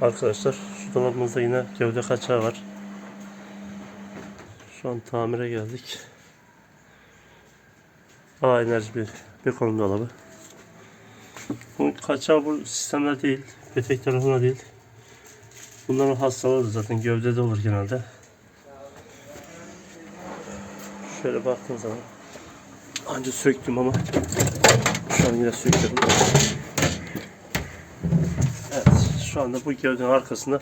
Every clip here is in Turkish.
Arkadaşlar şu dolabımızda yine gövde kaçağı var. Şu an tamire geldik. A enerji bir, bir konum dolabı. Bu kaçağı bu sistemde değil. Petek tarafında değil. Bunların hastalığı zaten gövdede olur genelde. Şöyle baktığın zaman anca söktüm ama şu an yine söküyorum. Şu anda bu gövdenin arkasında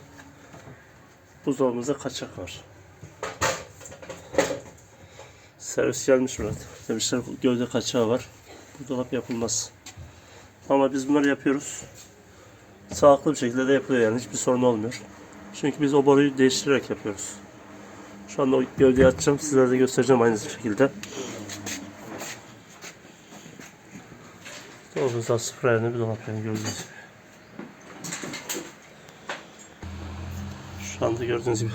buzdolabımızda kaçak var. Servis gelmiş Murat. Demişler gövde kaçağı var. Bu dolap yapılmaz. Ama biz bunları yapıyoruz. Sağlıklı bir şekilde de yapılıyor yani hiçbir sorun olmuyor. Çünkü biz o boruyu değiştirerek yapıyoruz. Şu anda o gövdeyi açacağım. Sizlere de göstereceğim aynı şekilde. Dolabımızda sıfır ayarında bir dolap yani gördüğünüz Şu anda gördüğünüz gibi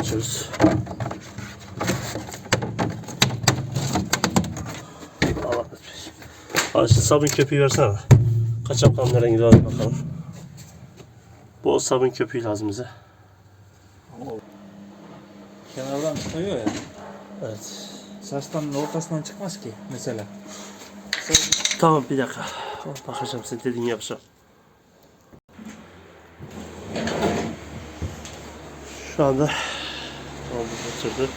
açıyoruz. Allah. Al işte sabun köpüğü versene. Kaçak kanlı rengi var bakalım. Bol sabun köpüğü lazım bize. Kenardan çıkıyor ya. Evet. Saçtan ortasından çıkmaz ki mesela. Tamam bir dakika. Bakacağım sen dediğini yapacağım. Şu anda batırdık.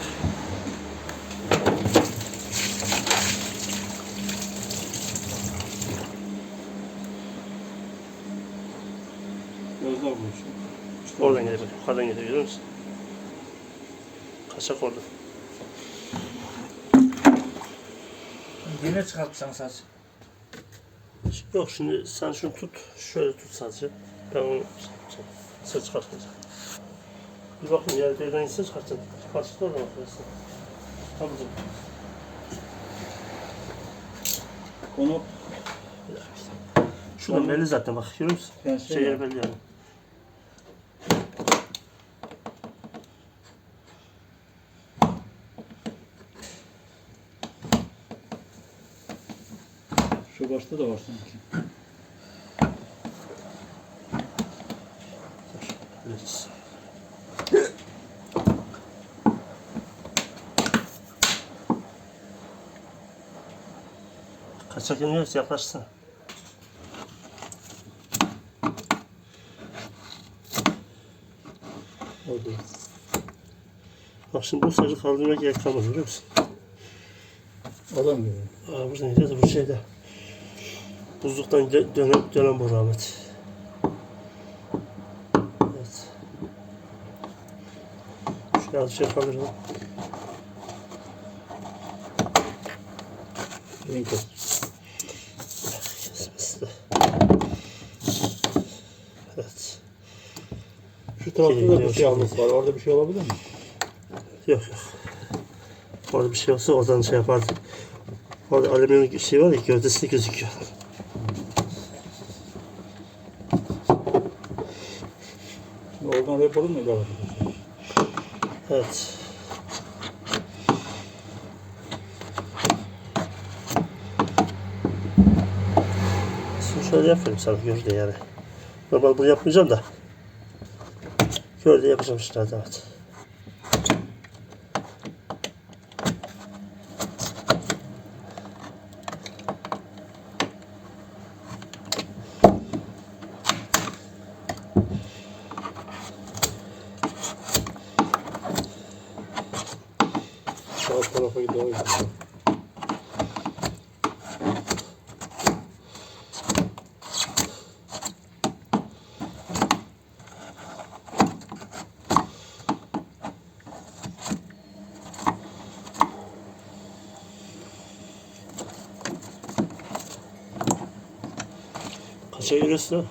Gözler bulmuş. Oradan geliyor. bak, Yukarıdan geliyor görüyor musun? Kaçak orada. Yine çıkartsan saç. Yok şimdi sen şunu tut. Şöyle tut sadece. Ben onu ses çıkartacağım. Bir bakın yer birden inse çıkartacağım. Çıkartacak oradan arkadaşlar. Tamam canım. Onu Şuradan belli zaten bak görüyor musun? Ben Şey yeri belli yani. şu başta da var sanki. Evet. Kaçak yanıyoruz yaklaşsana. Oldu. Bak şimdi bu sacı kaldırmak yer kalmadı biliyor musun? Adam gibi. Aa buradan gidiyoruz bu şeyde. Buzluktan dö- dönen, dönen bu rahmet. Evet. Şöyle az şey kaldıralım. Renk Kesmesi de. Evet. Şu tarafta da Şey, bir siyahlık var. Orada bir şey olabilir mi? Yok yok. Orada bir şey olsa oradan şey yapardı. Orada alüminyum şey var ya gövdesi gözüküyor. Şimdi oradan raporu mu var? Evet. Şimdi şöyle yapayım sana gör de yani. Normal bunu yapmayacağım da. İşte hadi evet. Sağ tarafa doğru gidiyor. Ha?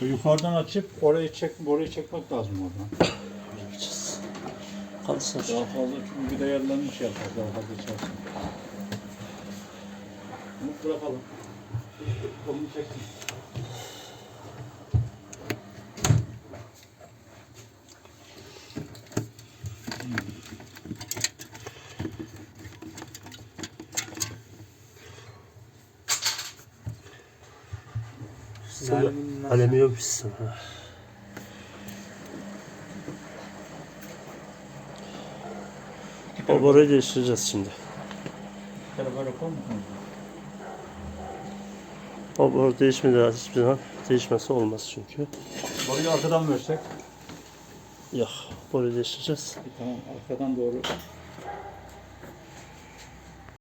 Yukarıdan açıp orayı çek, orayı çekmek lazım oradan. Yapacağız. Kalsın. Daha fazla çünkü bir de yerlenmiş yapmak daha fazla içersin. Bunu bırakalım. Kolunu çeksin. Alüminyum pişsin. Değiştireceğiz şimdi. Karabarak olmuyor mu? O boru değişmedi hiçbir zaman. Değişmesi olmaz çünkü. Boruyu arkadan versek. Yok. Boruyu değiştireceğiz. Tamam arkadan doğru